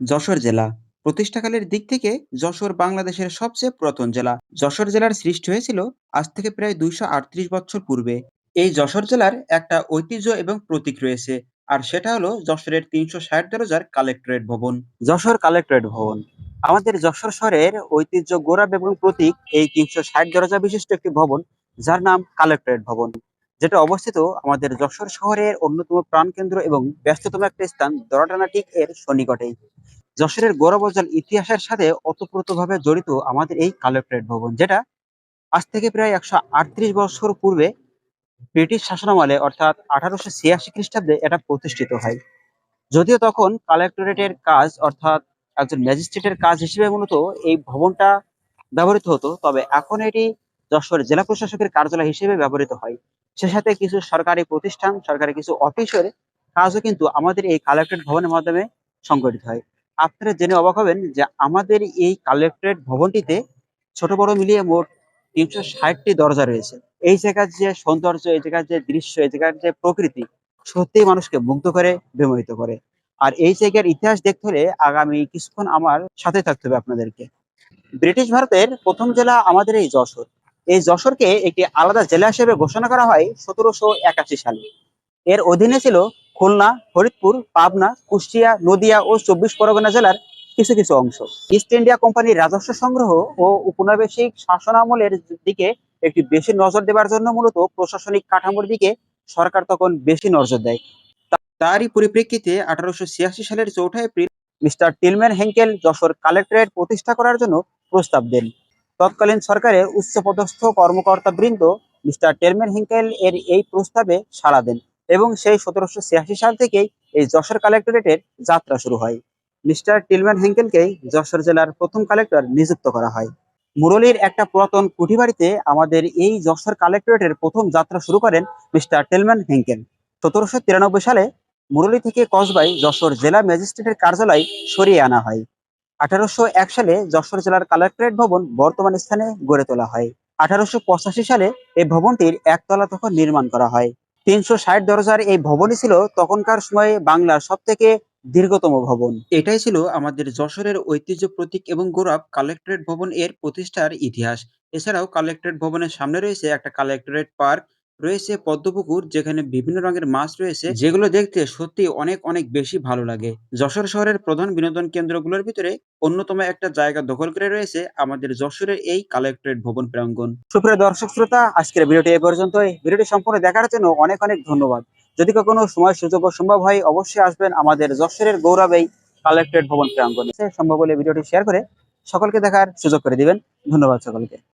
যশোর জেলা। প্রতিষ্ঠাকালের দিক থেকে যশোর বাংলাদেশের সবচেয়ে পুরাতন জেলা। যশোর জেলার সৃষ্টি হয়েছিল আজ থেকে প্রায় দুইশো আটত্রিশ বছর পূর্বে। এই যশোর জেলার একটা ঐতিহ্য এবং প্রতীক রয়েছে, আর সেটা হলো যশোরের তিনশো ষাট দরজার কালেক্টরেট ভবন। যশোর কালেক্টরেট ভবন। আমাদের যশোর শহরের ঐতিহ্য, গৌরব এবং প্রতীক এই তিনশো ষাট দরজা বিশিষ্ট একটি ভবন, যার নাম কালেক্টরেট ভবন, যেটা অবস্থিত আমাদের যশোর শহরের অন্যতম প্রাণকেন্দ্র এবং ব্যস্ততম একটা স্থান দরাটানাটিক এর সন্নিকটেই। যশোরের গৌরব গৌরবজ্জ্বল ইতিহাসের সাথে ওতপ্রোতভাবে জড়িত আমাদের এই কালেক্টরেট ভবন, যেটা আজ থেকে প্রায় একশো আটত্রিশ বছর পূর্বে ব্রিটিশ শাসনামলে, অর্থাৎ আঠারোশো ছিয়াশি খ্রিস্টাব্দে এটা প্রতিষ্ঠিত হয়। যদিও তখন কালেক্টরেটের কাজ, অর্থাৎ একজন ম্যাজিস্ট্রেটের কাজ হিসেবে মূলত এই ভবনটা ব্যবহৃত হতো, তবে এখন এটি যশোর জেলা প্রশাসকের কার্যালয় হিসেবে ব্যবহৃত হয়। সে সাথে কিছু সরকারি প্রতিষ্ঠান, সরকারি কিছু অফিসের কাজও কিন্তু আমাদের এই কালেক্টরেট ভবনের মাধ্যমে সংগঠিত হয়। আপনারা জেনে অবাক হবেন যে আমাদের এই কালেক্টরেট ভবনটিতে ছোট বড় মিলিয়ে মোট তিনশো ষাটটি দরজা রয়েছে। এই জায়গার যে সৌন্দর্য, এই জায়গার যে দৃশ্য, এই জায়গার যে প্রকৃতি সত্যিই মানুষকে মুগ্ধ করে, বিমোহিত করে। আর এই জায়গার ইতিহাস দেখতে হলে আগামী কিছুক্ষণ আমার সাথে থাকতে হবে আপনাদেরকে। ব্রিটিশ ভারতের প্রথম জেলা আমাদের এই যশোর। এই যশোরকে একটি আলাদা জেলা হিসেবে ঘোষণা করা হয় সতেরোশো একাশি সালে। এর অধীনে ছিল খুলনা, ফরিদপুর, পাবনা, কুষ্টিয়া, নদিয়া ও চব্বিশ পরগনা জেলার কিছু কিছু অংশ। ইস্ট ইন্ডিয়া কোম্পানির রাজস্ব সংগ্রহ ও উপনিবেশিক শাসনামলের দিকে একটি বেশি নজর দেওয়ার জন্য মূলত প্রশাসনিক কাঠামোর দিকে সরকার তখন বেশি নজর দেয়। তারই পরিপ্রেক্ষিতে আঠারোশো ছিয়াশি সালের চৌঠা April mister Tillman Henkel Jessore collectorate প্রতিষ্ঠা করার জন্য প্রস্তাব দেন। তৎকালীন সরকারের উচ্চপদস্থ কর্মকর্তা বৃন্দ মিস্টার টেলম্যান হেঙ্কেল এর এই প্রস্তাবে সাড়া দেন। এবং সেই সতেরোশো ছিয়াশি সাল থেকেই এই যশোর কালেক্টরেটের যাত্রা শুরু হয়। মিস্টার টিলম্যান হেঙ্কেলকেই যশোর জেলার প্রথম কালেক্টর নিযুক্ত করা হয়। মুরলীর একটা পুরাতন কুঠিবাড়িতে আমাদের এই যশোর কালেক্টরেটের প্রথম যাত্রা শুরু করেন মিস্টার টেলম্যান হেঙ্কেল। সতেরোশো তিরানব্বই সালে মুরলী থেকে কসবাই যশোর জেলা ম্যাজিস্ট্রেটের কার্যালয় সরিয়ে আনা হয়। আঠারোশো এক সালে যশোর জেলার কালেক্টরেট ভবন বর্তমান স্থানে গড়ে তোলা হয়। আঠারোশো পঁচাশি সালে এই ভবনটির একতলা তখন নির্মাণ করা হয়। তিনশো ষাট দরজার এই ভবনই ছিল তখনকার সময়ে বাংলার সব থেকে দীর্ঘতম ভবন। এটাই ছিল আমাদের যশোরের ঐতিহ্য প্রতীক এবং গৌরব কালেক্টরেট ভবন এর প্রতিষ্ঠার ইতিহাস। এছাড়াও কালেক্টরেট ভবনের সামনে রয়েছে একটা কালেক্টরেট পার্ক রয়েছে পদ্মপুকুর, যেখানে বিভিন্ন রঙের মাছ রয়েছে, যেগুলো দেখতে সত্যি অনেক অনেক বেশি ভালো লাগে। যশোর শহরের প্রধান বিনোদন কেন্দ্রগুলোর ভিতরে অন্যতম একটা জায়গা দখল করে রয়েছে আমাদের যশোরের এই কালেক্টরেট ভবন প্রাঙ্গণ। সুপ্রিয় দর্শক, শ্রোতা, আজকের ভিডিওটি এই পর্যন্তই। ভিডিওটি সম্পূর্ণ দেখার জন্য অনেক অনেক ধন্যবাদ। যদি কখনো সময়, সুযোগ সম্ভব হয়, অবশ্যই আসবেন আমাদের যশোরের গৌরব এই কালেক্টরেট ভবন প্রাঙ্গণে। সম্ভব হলে ভিডিওটি শেয়ার করে সকলকে দেখার সুযোগ করে দিবেন। ধন্যবাদ সকলকে।